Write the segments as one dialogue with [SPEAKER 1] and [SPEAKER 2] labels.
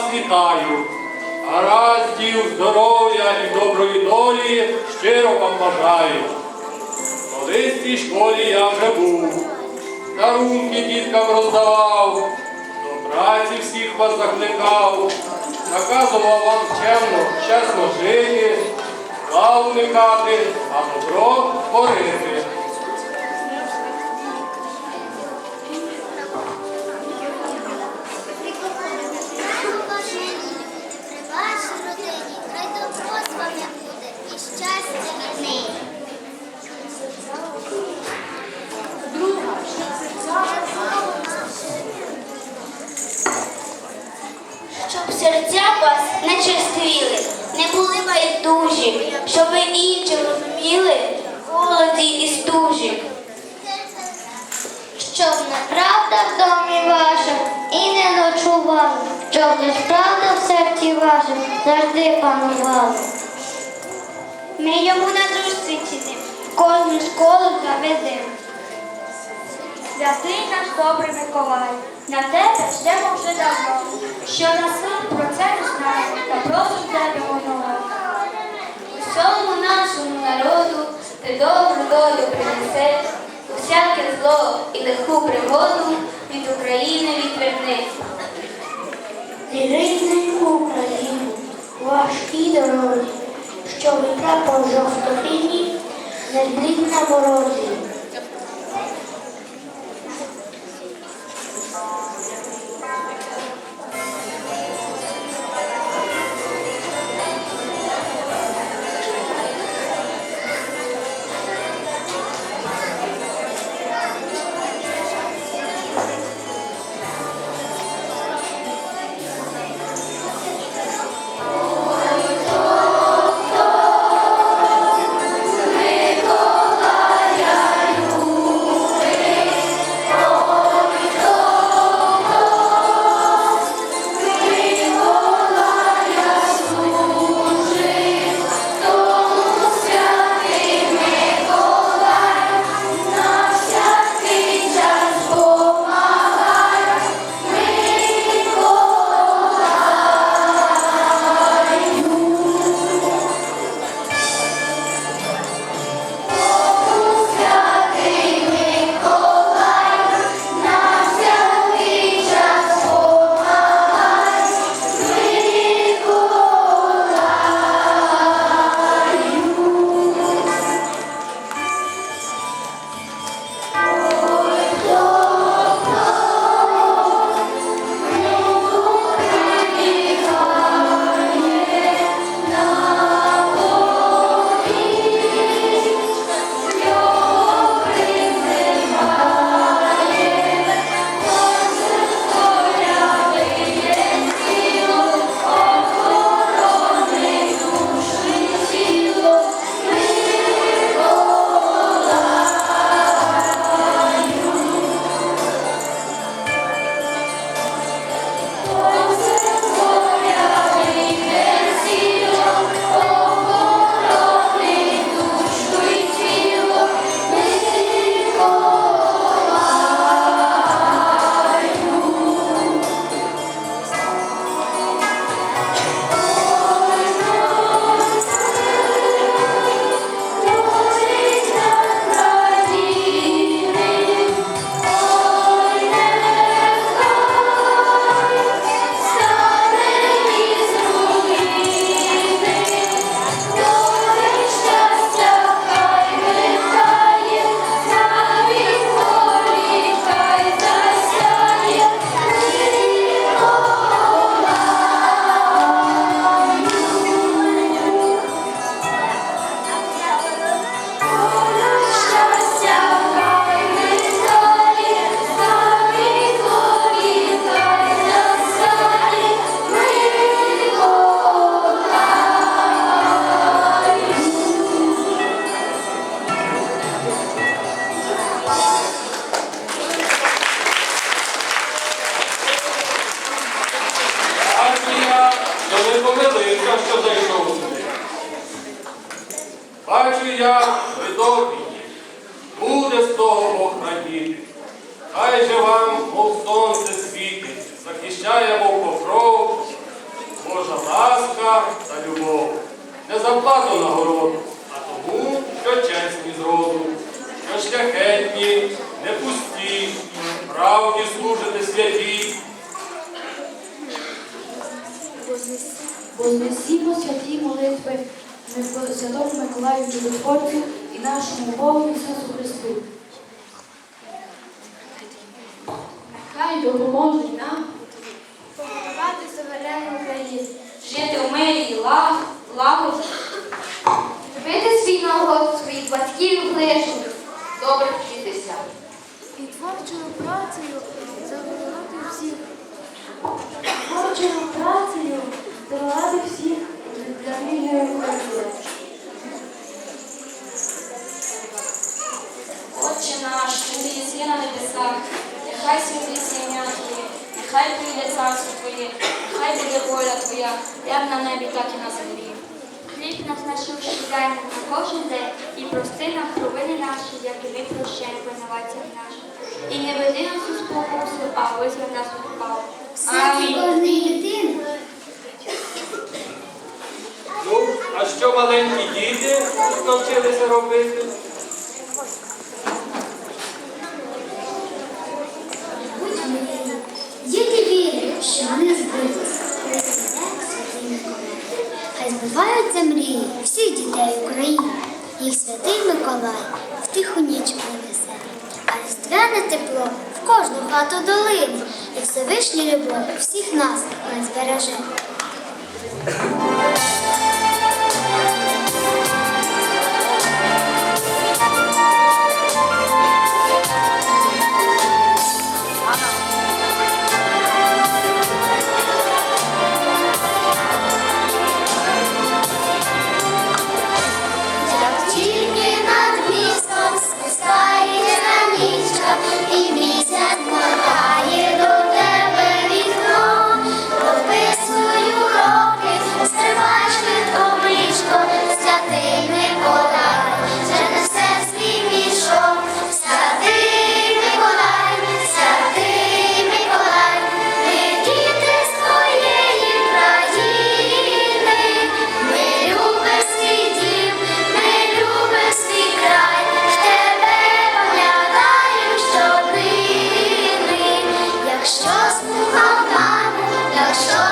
[SPEAKER 1] вас вітаю. Гараздів, здоров'я і доброї долі щиро вам бажаю. Колись цій школі я вже був, дарунки діткам роздавав, до праці всіх вас закликав, наказував вам чемно, чесно жити, зла уникати, а добро творити.
[SPEAKER 2] В серці вашому завжди панувала. Ми йому на зустрічі з кожну школу заведемо.
[SPEAKER 3] Святий наш добрий Миколай, на тебе ждемо вже давно, що на син про це не знаємо та просимо тебе воно.
[SPEAKER 2] Усьому нашому народу ти добру долю принесе, усяке зло і легку пригоду від України відверни.
[SPEAKER 4] Рідненьку Україну, важкі дороги, щоб прапор жовто-синій не зліз на морозі.
[SPEAKER 1] Правді служите святі.
[SPEAKER 2] Вознесімо святі молитви Святому Миколаю Чудотворцю і нашому Богу Ісусу Христу. Хай допоможуть нам
[SPEAKER 3] Побудувати суверенну Україну.
[SPEAKER 2] жити в мирі і лаг, лагоді.
[SPEAKER 3] Любити свій народ, своїх батьків ближніх.
[SPEAKER 2] Добре вчитися.
[SPEAKER 3] І творчою працею задовольнити всіх.
[SPEAKER 5] Творчою працею здолати всіх для вільної України.
[SPEAKER 2] Отче наш, що єси на небесах, нехай святиться ім'я Твоє, нехай прийде царство Твоє, нехай буде воля Твоя, як на небі, так і на землі.
[SPEAKER 3] Хліб нас дай нам на кожен день і прости нам провини наші, як і ми прощаємо винуватцям нашим. І не веди нас у спокусу, а визволь нас від палу. Амінь.
[SPEAKER 1] Ну, а що маленькі діти навчилися робити?
[SPEAKER 6] Діти вірять, що вони збудуться. Хай збуваються мрії всіх дітей України. Їх святий Миколай в тиху ніч різдвяне тепло в кожну хату долину. І Всевишня любов всіх нас хай збереже. Маму,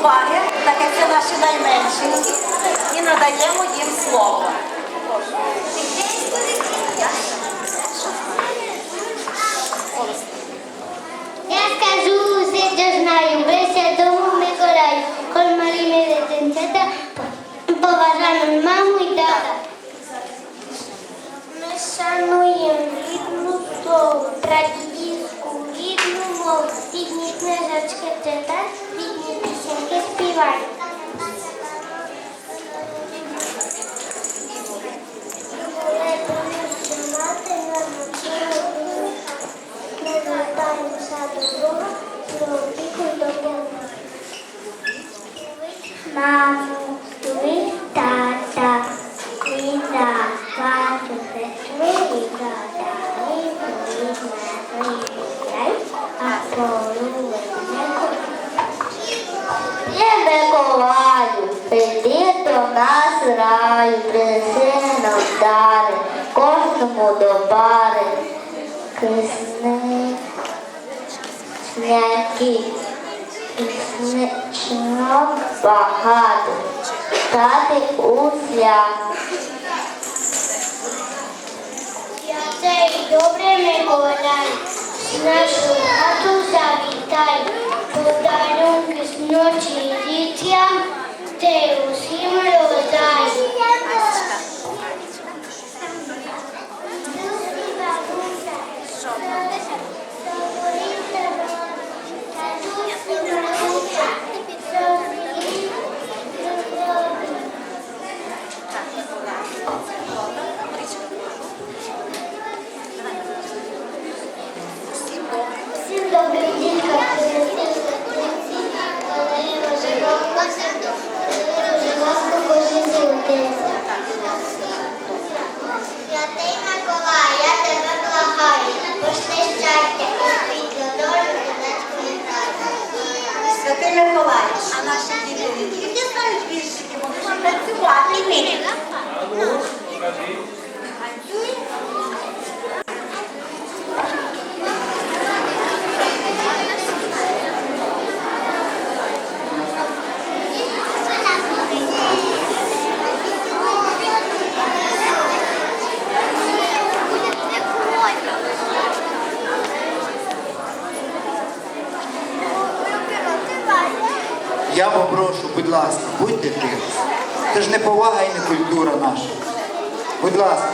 [SPEAKER 7] так як це наші найменші, і надаємо їм слово.
[SPEAKER 8] Я скажу все, що знаю, без святому Миколаю, коль малі ми дитинцята, поважаємо маму і тата. Ми шануємо рідну слово, традиційську рідну мову, рідні книжечки читать, Бога. Маму, ви тата, і за вашу сестру, і за далі, і на свої дітей, а пору Є Миколаю, прийди до нас раю, принеси нам дари, кожному до пари. Кисни, багато, стати у свят. Святий добре Миколай, нашу хату завітай, подарунки з ночі дітям, ти усім роздай. Всім добрий день, Святий Миколай, я тебе благаю, пошли щастя і світло долю кінецької праці.
[SPEAKER 7] Святий Миколай, а наші діти не тільки знають віршики, вони ж і працювати вміють.
[SPEAKER 1] А ну, скажіть.
[SPEAKER 9] Я попрошу, будь ласка, будьте тихо. Це ж не повага і не культура наша. Будь ласка,